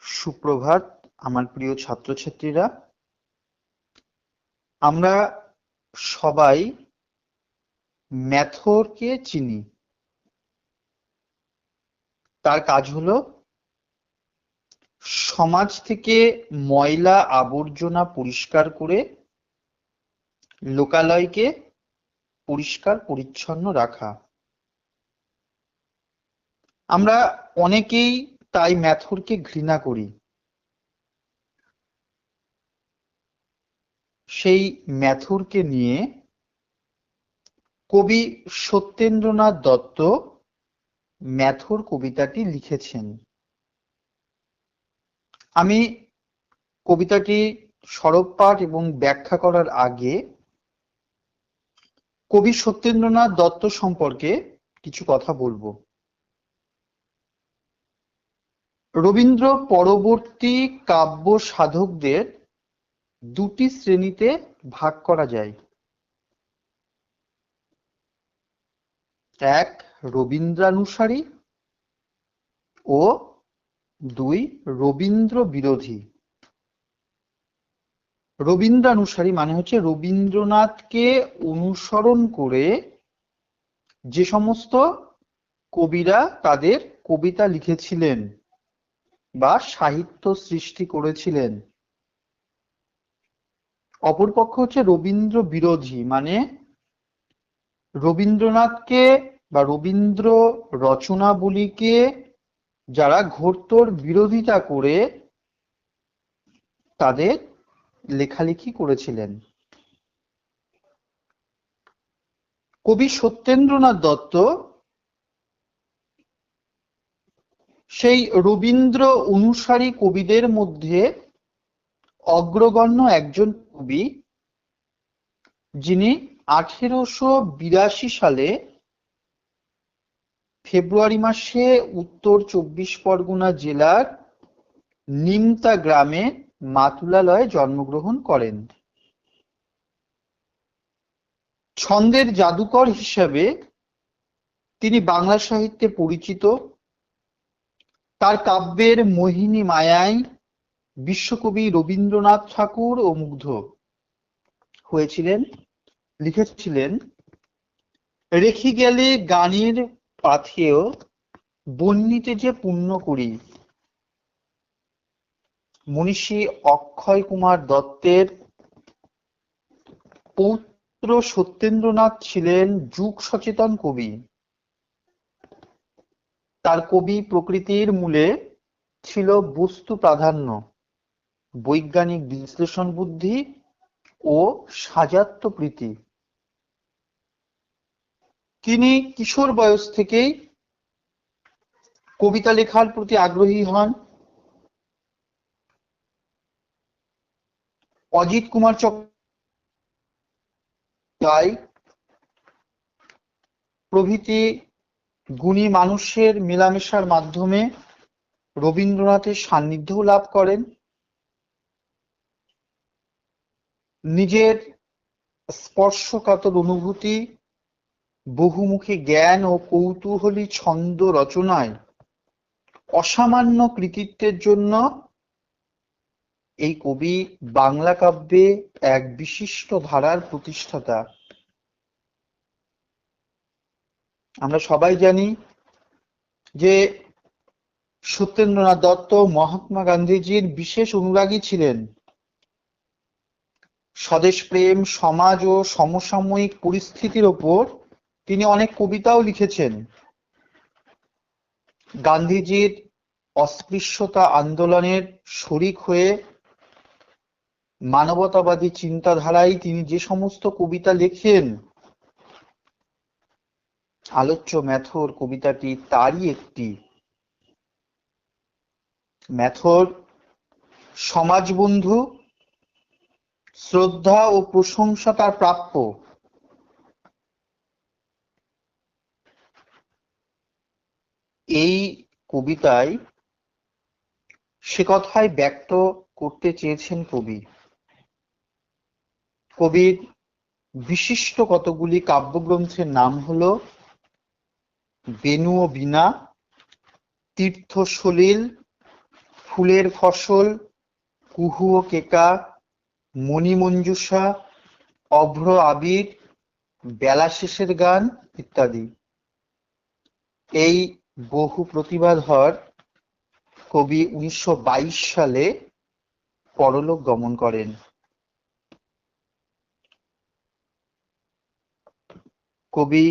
সুপ্রভাত, আমার প্রিয় ছাত্রছাত্রীরা। আমরা সবাই ম্যাথরকে চিনি। তার কাজ হলো সমাজ থেকে ময়লা আবর্জনা পরিষ্কার করে লোকালয়কে পরিষ্কার, পরিচ্ছন্ন রাখা। আমরা অনেকেই তাই ম্যাথরকে ঘৃণা করি। সেই ম্যাথরকে নিয়ে কবি সত্যেন্দ্রনাথ দত্ত ম্যাথর কবিতাটি লিখেছেন। আমি কবিতাটি সরবপাঠ এবং ব্যাখ্যা করার আগে কবি সত্যেন্দ্রনাথ দত্ত সম্পর্কে কিছু কথা বলব। রবীন্দ্র পরবর্তী কাব্য সাধকদের দুটি শ্রেণীতে ভাগ করা যায়। এক রবীন্দ্রানুসারী ও দুই রবীন্দ্র বিরোধী রবীন্দ্রানুসারী মানে হচ্ছে রবীন্দ্রনাথকে অনুসরণ করে যে সমস্ত কবিরা তাদের কবিতা লিখেছিলেন। বা সাহিত্য সৃষ্টি করেছিলেন। অপরপক্ষ হচ্ছে রবীন্দ্র বিরোধী মানে রবীন্দ্রনাথকে বা রবীন্দ্র রচনাবলীকে যারা ঘোরতর বিরোধিতা করে তাদের লেখালেখি করেছিলেন। কবি সত্যেন্দ্রনাথ দত্ত সেই রবীন্দ্র অনুসারী কবিদের মধ্যে অগ্রগণ্য একজন কবি, যিনি আঠেরোশো বিরাশি সালে ফেব্রুয়ারি মাসে উত্তর চব্বিশ পরগনা জেলার নিমতা গ্রামে মাতুলালয়ে জন্মগ্রহণ করেন। ছন্দের জাদুকর হিসাবে তিনি বাংলা সাহিত্যে পরিচিত। তার কাব্যের মোহিনী মায়ায় বিশ্বকবি রবীন্দ্রনাথ ঠাকুর ও মুগ্ধ হয়েছিলেন, লিখেছিলেন, রেখে গেলে গানের পাথেও বন্যিতে যে পুণ্য করি। মনীষী অক্ষয় কুমার দত্তের পৌত্র সত্যেন্দ্রনাথ ছিলেন যুগ সচেতন কবি। তার কবি প্রকৃতির মূলে ছিল বস্তু প্রাধান্য, বৈজ্ঞানিক বিশ্লেষণ বুদ্ধি ও সাজাত্য প্রীতি। তিনি কিশোর বয়স থেকেই কবিতা লেখার প্রতি আগ্রহী হন। অজিত কুমার চট্টোপাধ্যায় প্রভৃতি গুণী মানুষের মেলামেশার মাধ্যমে রবীন্দ্রনাথের সান্নিধ্য লাভ করেন। নিজের স্পর্শকাতর অনুভূতি, বহুমুখী জ্ঞান ও কৌতূহলী ছন্দ রচনায় অসামান্য কৃতিত্বের জন্য এই কবি বাংলা কাব্যে এক বিশিষ্ট ধারার প্রতিষ্ঠাতা। আমরা সবাই জানি যে সত্যেন্দ্রনাথ দত্ত, মহাত্মা গান্ধীজির বিশেষ অনুরাগী ছিলেন। স্বদেশ প্রেম, সমাজ ও সমসাময়িক পরিস্থিতির ওপর তিনি অনেক কবিতাও লিখেছেন। গান্ধীজির অস্পৃশ্যতা আন্দোলনের শরিক হয়ে মানবতাবাদী চিন্তাধারায় তিনি যে সমস্ত কবিতা লেখেন আলোচ্য ম্যাথর কবিতাটি তারই একটি। ম্যাথর সমাজবন্ধু, শ্রদ্ধা ও প্রশংসা তার প্রাপ্য। এই কবিতায় সে কথায় ব্যক্ত করতে চেয়েছেন কবি। কবির বিশিষ্ট কতগুলি কাব্যগ্রন্থের নাম হলো বেনু ও বিনা তীর্থ সলিল ফুলের ফসল কুহু ও কেকা, মণিমঞ্জুষা, অভ্র আবির, বেলা শেষের গান ইত্যাদি। এই বহু প্রতিভাধর কবি উনিশশো বাইশ সালে পরলোক গমন করেন। কবি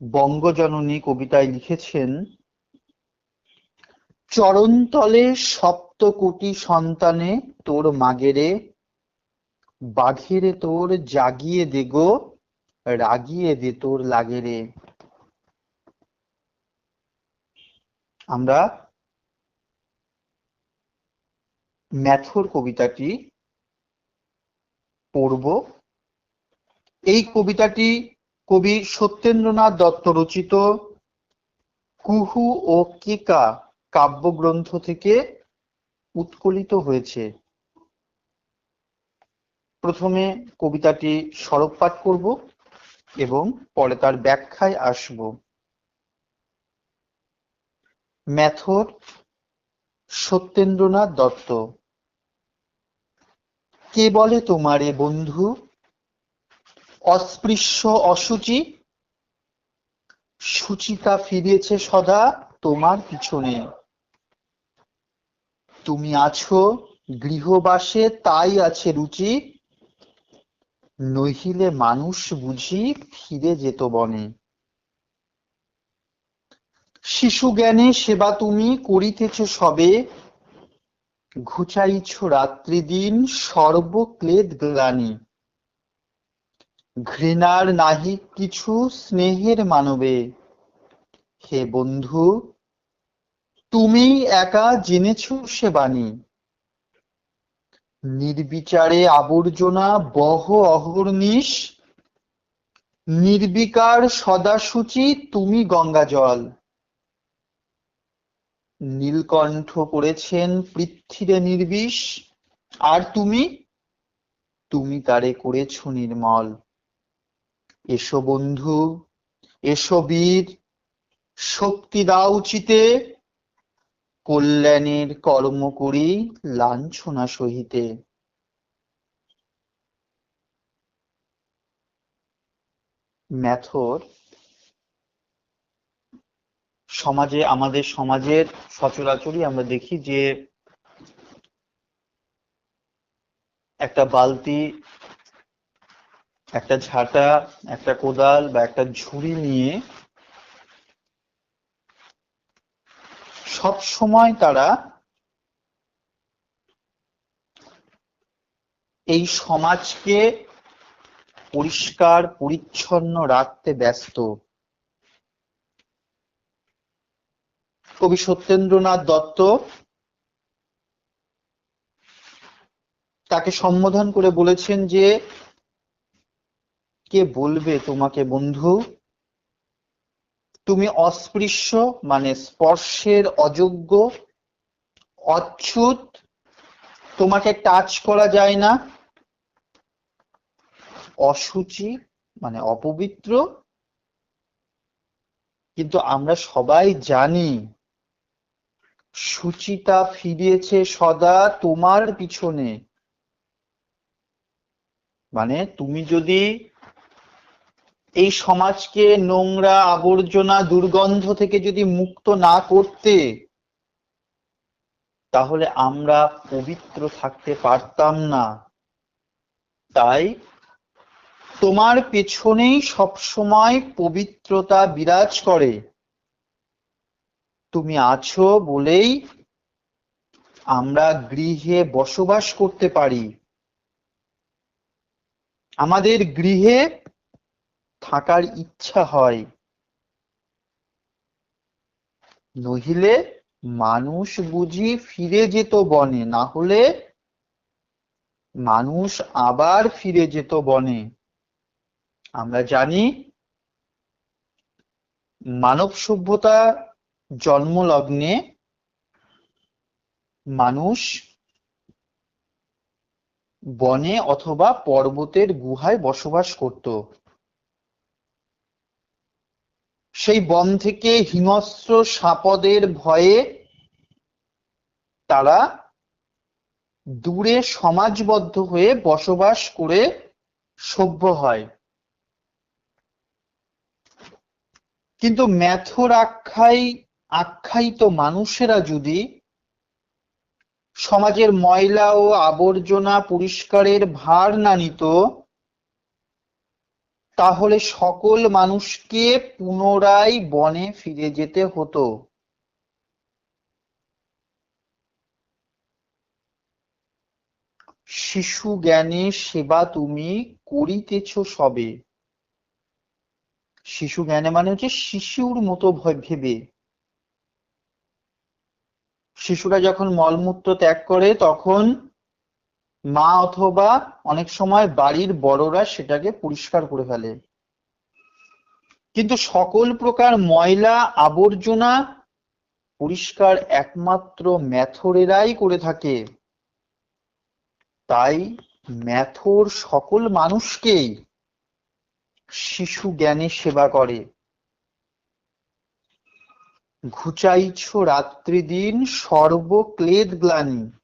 বঙ্গজননী কবিতায় লিখেছেন, চরণতলে সপ্তকোটি সন্তানে তোর মাগেরে, বাঘেরে তোর জাগিয়ে দে গো, রাগিয়ে দে তোর লাগেরে। আমরা ম্যাথর কবিতাটি পড়ব। এই কবিতাটি কবি সত্যেন্দ্রনাথ দত্ত রচিত কুহু ও কেকা কাব্যগ্রন্থ থেকে উৎকলিত হয়েছে। প্রথমে কবিতাটি সরব পাঠ করব এবং পরে তার ব্যাখ্যায় আসব। ম্যাথর সত্যেন্দ্রনাথ দত্ত, কে বলে তোমারে বন্ধু? অস্পৃশ্য অসুচি সুচিতা ফিরিয়েছে সদা তোমার পিছনে। তুমি আছো গৃহবাসে, তাই আছে রুচি। নহিলে মানুষ বুঝি ফিরে যেত বনে। শিশু জ্ঞানে সেবা তুমি করিতেছ সবে। ঘুচাইছ রাত্রি দিন সর্বক্লেদ গ্লানি। ঘৃণার নাহি কিছু স্নেহের মানবে। হে বন্ধু, তুমি একা জেনেছ সে বাণী। নির্বিচারে আবর্জনা বহ অহর্নিশ নির্বিকার সদাসুচি তুমি গঙ্গা জল। নীলকণ্ঠ করেছেন পৃথ্বীরে নির্বিষ। আর তুমি? তুমি তারে করেছ নির্মল। এসো বন্ধু, এসো বীর, শক্তি দাও চিতে কল্যাণের কর্ম করি লাঞ্ছনা সহিতে। ম্যাথর, সমাজে, আমাদের সমাজের সচরাচরই আমরা দেখি যে একটা বালতি একটা ঝাঁটা, একটা কোদাল বা একটা ঝুড়ি নিয়ে সব সময় তারা এই সমাজকে পরিষ্কার, পরিচ্ছন্ন রাখতে ব্যস্ত। কবি সত্যেন্দ্রনাথ দত্ত তাকে সম্বোধন করে বলেছেন যে কে বলবে তোমাকে বন্ধু? তুমি অস্পৃশ্য মানে স্পর্শের অযোগ্য, অচ্যুত, তোমাকে টাচ করা যায় না। অসুচি মানে অপবিত্র। কিন্তু আমরা সবাই জানি, সুচিতা ফিরিয়েছে সদা তোমার পিছনে। মানে তুমি যদি এই সমাজকে নোংরা আবর্জনা দুর্গন্ধ থেকে যদি মুক্ত না করতে, তাহলে আমরা পবিত্র থাকতে পারতাম না। তাই তোমার পেছনেই সবসময় পবিত্রতা বিরাজ করে। তুমি আছো বলেই আমরা গৃহে বসবাস করতে পারি। আমাদের গৃহে থাকার ইচ্ছা হয়। নহিলে মানুষ বুঝি ফিরে যেত বনে না হলে মানুষ আবার ফিরে যেত বনে। আমরা জানি মানব সভ্যতা জন্মলগ্নে মানুষ বনে অথবা পর্বতের গুহায় বসবাস করত। সেই বন থেকে হিংস্র সাপদের ভয়ে তারা দূরে সমাজবদ্ধ হয়ে বসবাস করে সভ্য হয়। কিন্তু ম্যাথর আখ্যাই, আখ্যায়িত মানুষেরা যদি সমাজের ময়লা ও আবর্জনা পরিষ্কারের ভার না নিত তাহলে সকল মানুষকে পুনরায় বনে ফিরে যেতে হতো। শিশু জ্ঞানে সেবা তুমি করিতেছ সবে। শিশু জ্ঞানে মানে হচ্ছে শিশুর মতো ভেবে। শিশুরা যখন মলমূত্র ত্যাগ করে, তখন মা অথবা অনেক সময় বাড়ির বড়রা সেটাকে পরিষ্কার করে ফেলে। কিন্তু সকল প্রকার ময়লা, আবর্জনা পরিষ্কার একমাত্র ম্যাথরেরাই করে থাকে। তাই ম্যাথর সকল মানুষকেই শিশু জ্ঞানে সেবা করে। ঘুচাইছ রাত্রি দিন সর্বক্লেদ গ্লানি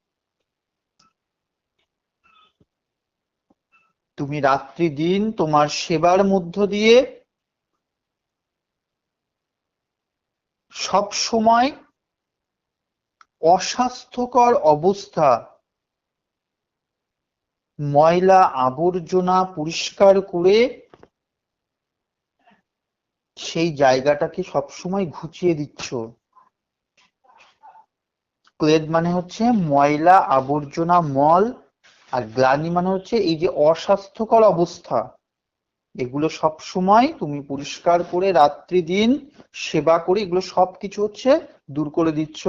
তুমি রাত্রি দিন তোমার সেবার মধ্য দিয়ে সব সময় অস্বাস্থ্যকর অবস্থা, ময়লা আবর্জনা পরিষ্কার করে সেই জায়গাটাকে সবসময় ঘুচিয়ে দিচ্ছ। ক্লেদ মানে হচ্ছে ময়লা আবর্জনা মল আর গ্লানি মানে হচ্ছে এই যে অস্বাস্থ্যকর অবস্থা। এগুলো সব সময় তুমি পরিষ্কার করে রাত্রি দিন সেবা করে এগুলো সব কিছু হচ্ছে দূর করে দিচ্ছ।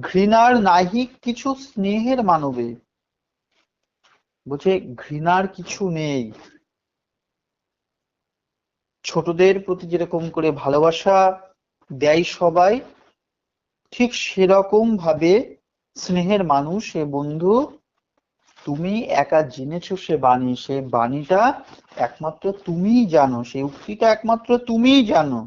ঘৃণার নাহিক কিছু স্নেহের মানবে। বলছে ঘৃণার কিছু নেই। ছোটদের প্রতি যেরকম করে ভালোবাসা দেয় সবাই, ঠিক সেরকম ভাবে স্নেহের মানুষ এ বন্ধু তুমি একা জেনেছো সে বাণী, সে বাণীটা একমাত্র তুমিই জানো সেই উক্তিটা একমাত্র তুমিই জানো।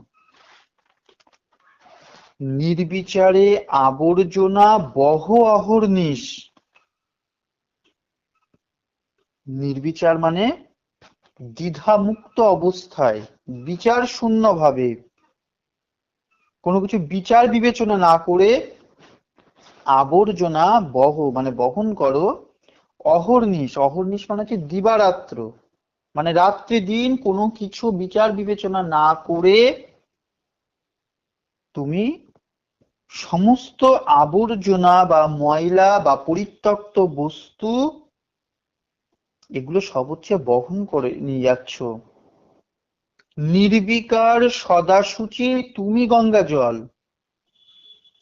নির্বিচারে আবর্জনা বহ অহর্নিশ নির্বিচার মানে দ্বিধামুক্ত অবস্থায়, বিচার শূন্য ভাবে কোনো কিছু বিচার বিবেচনা না করে আবর্জনা বহ মানে বহন করো অহর্নিশ অহর্নিশ মানে হচ্ছে দিবারাত্র। মানে রাত্রি দিন কোনো কিছু বিচার বিবেচনা না করে তুমি সমস্ত আবর্জনা বা ময়লা বা পরিত্যক্ত বস্তু এগুলো সব হচ্ছে বহন করে নিয়ে যাচ্ছ। নির্বিকার সদাসুচি তুমি গঙ্গা জল।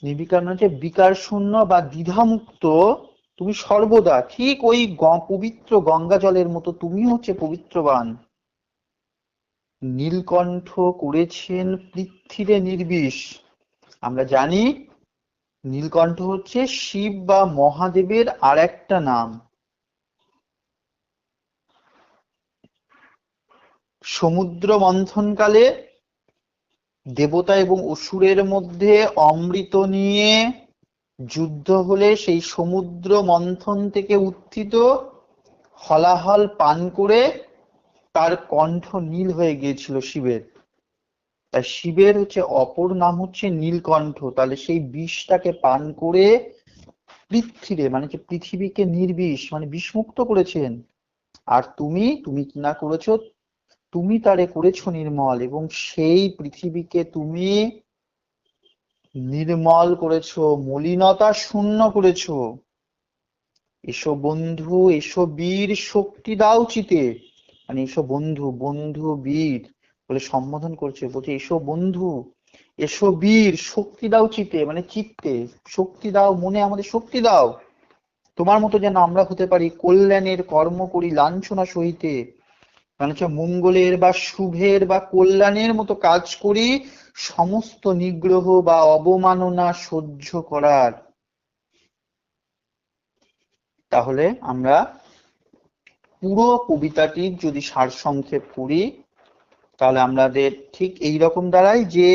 নির্বিকার মানে হচ্ছে বিকার শূন্য বা দ্বিধামুক্ত তুমি সর্বদা ঠিক ওই পবিত্র গঙ্গা জলের মতো তুমি হচ্ছে পবিত্রবান। নীলকণ্ঠ করেছেন পৃথ্বীরে নির্বিষ। আমরা জানি নীলকণ্ঠ হচ্ছে শিব বা মহাদেবের আর একটা নাম। সমুদ্র মন্থনকালে দেবতা এবং অসুরের মধ্যে অমৃত নিয়ে যুদ্ধ হলে সেই সমুদ্র মন্থন থেকে উত্থিত হলাহল পান করে তার কণ্ঠ নীল হয়ে গিয়েছিল শিবের। তাই শিবের হচ্ছে অপর নাম হচ্ছে নীলকণ্ঠ। তাহলে সেই বিষটাকে পান করে পৃথিবীরে মানে যে পৃথিবীকে নির্বিষ মানে বিষমুক্ত করেছেন। আর তুমি তুমি কি না করেছ, তুমি তারে করেছ নির্মল এবং সেই পৃথিবীকে তুমি নির্মল করেছ, মলিনতা শূন্য করেছ। এসো বন্ধু, এসো বীর, শক্তি দাও চিতে। মানে এসো বন্ধু বন্ধু বীর বলে সম্বোধন করছে, বলছে, এসো বন্ধু, এসো বীর, শক্তি দাও চিতে মানে চিত্তে, শক্তি দাও, মনে আমাদের শক্তি দাও। তোমার মতো যেন আমরা হতে পারি, কল্যাণের কর্ম করি, লাঞ্ছনা সহিতে। মানে হচ্ছে মঙ্গলের বা শুভের বা কল্যাণের মতো কাজ করি সমস্ত নিগ্রহ বা অবমাননা সহ্য করার। তাহলে আমরা পুরো কবিতাটির যদি সারসংক্ষেপ করি তাহলে আমাদের ঠিক এই রকম দাঁড়ায় যে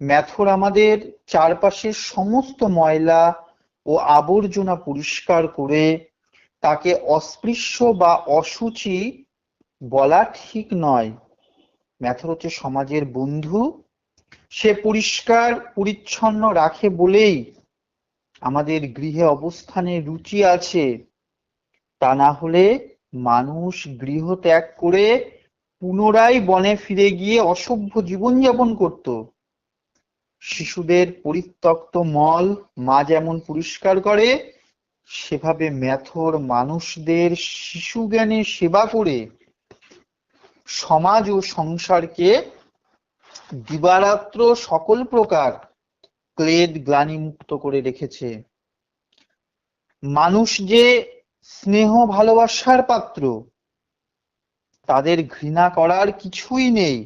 ম্যাথর আমাদের চারপাশের সমস্ত ময়লা ও আবর্জনা পরিষ্কার করে তাকে অস্পৃশ্য বা অসুচি বলা ঠিক নয়। ম্যাথর হচ্ছে সমাজের বন্ধু। সে পরিষ্কার, পরিচ্ছন্ন রাখে বলেই আমাদের গৃহে অবস্থানে রুচি আছে। তা না হলে মানুষ গৃহ ত্যাগ করে পুনরায় বনে ফিরে গিয়ে অসভ্য জীবনযাপন করত। শিশুদের পরিত্যক্ত মল মা যেমন পরিষ্কার করে, সেভাবে ম্যাথর মানুষদের শিশু জ্ঞানে সেবা করে। সমাজ ও সংসারকে দিবারাত্র সকল প্রকার ক্লেদ গ্লানি মুক্ত করে রেখেছে। মানুষ যে স্নেহ ভালোবাসার পাত্র, তাদের ঘৃণা করার কিছুই নেই,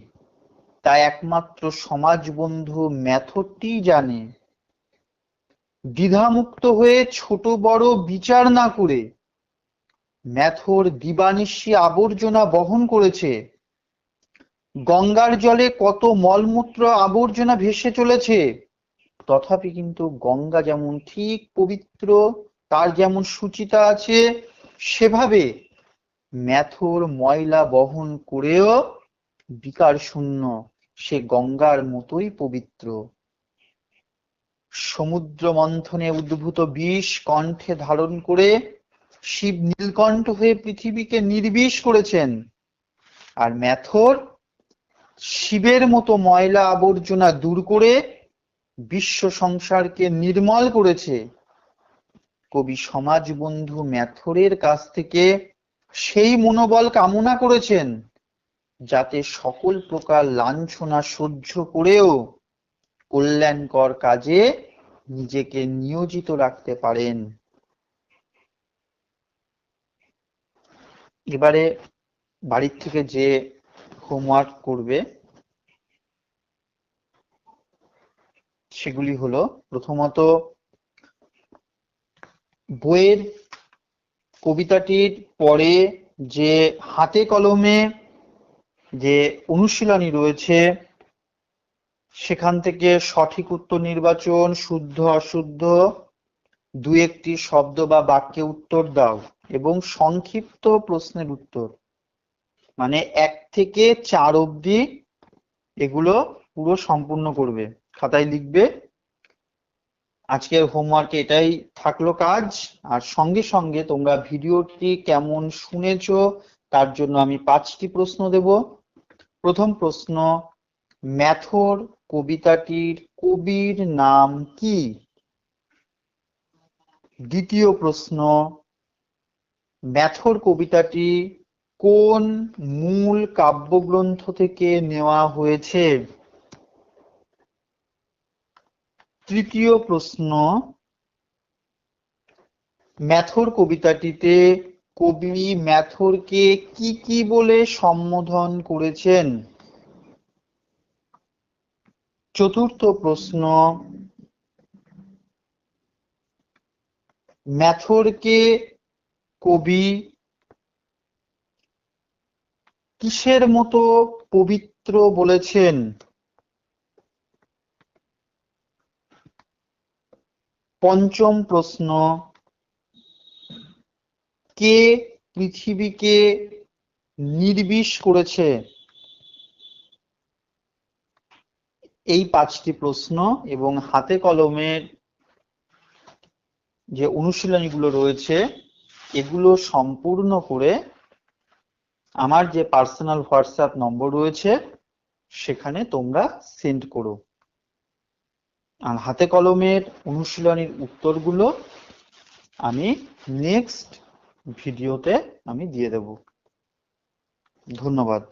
তা একমাত্র সমাজ বন্ধু ম্যাথরটি জানে। দ্বিধামুক্ত হয়ে ছোট বড় বিচার না করে ম্যাথর দিবানিশি আবর্জনা বহন করেছে গঙ্গার জলে কত মলমূত্র আবর্জনা ভেসে চলেছে। তথাপি কিন্তু গঙ্গা যেমন ঠিক পবিত্র, তার যেমন সুচিতা আছে, সেভাবে ম্যাথর ময়লা বহন করেও বিকার শূন্য, সে গঙ্গার মতোই পবিত্র। সমুদ্র মন্থনে উদ্ভূত বিষ কণ্ঠে ধারণ করে শিব নীলকণ্ঠ হয়ে পৃথিবীকে নির্বিষ করেছেন। আর ম্যাথর শিবের মতো ময়লা আবর্জনা দূর করে বিশ্ব সংসারকে নির্মল করেছে। কবি সমাজ বন্ধু ম্যাথরের কাছ থেকে সেই মনোবল কামনা করেছেন, যাতে সকল প্রকার লাঞ্ছনা সহ্য করেও কল্যাণকর কাজে নিজেকে নিয়োজিত রাখতে পারেন। এবারে বাড়ির থেকে যে হোমওয়ার্ক করবে, সেগুলি হলো প্রথমত বইয়ের কবিতাটির পরে যে হাতে কলমে যে অনুশীলনী রয়েছে, সেখান থেকে সঠিক উত্তর নির্বাচন, শুদ্ধ, অশুদ্ধ দু একটি শব্দ বা বাক্যে উত্তর দাও এবং সংক্ষিপ্ত প্রশ্নের উত্তর। মানে এক থেকে চার অবধি এগুলো পুরো সম্পূর্ণ করবে। খাতায় লিখবে। আজকের হোমওয়ার্কে এটাই থাকল কাজ। আর সঙ্গে সঙ্গে তোমরা ভিডিওটি কেমন শুনেছো, তার জন্য আমি পাঁচটি প্রশ্ন দেব। প্রথম প্রশ্ন, ম্যাথর কবিতাটির কবির নাম কি? দ্বিতীয় প্রশ্ন, ম্যাথর কবিতাটি কোন মূল কাব্যগ্রন্থ থেকে নেওয়া হয়েছে? তৃতীয় প্রশ্ন, ম্যাথর কবিতাটিতে কবি ম্যাথরকে কি কি বলে সম্বোধন করেছেন? চতুর্থ প্রশ্ন, ম্যাথরকে কবি কিসের মতো পবিত্র বলেছেন? পঞ্চম প্রশ্ন, কে পৃথিবীকে নির্বিষ করেছে? এই পাঁচটি প্রশ্ন এবং হাতে কলমের যে অনুশীলনীগুলো রয়েছে, এগুলো সম্পূর্ণ করে আমার যে পার্সোনাল হোয়াটসঅ্যাপ নম্বর রয়েছে, সেখানে তোমরা সেন্ড করো। আর হাতে কলমের অনুশীলনীর উত্তরগুলো আমি নেক্সট ভিডিওতে আমি দিয়ে দেব। ধন্যবাদ।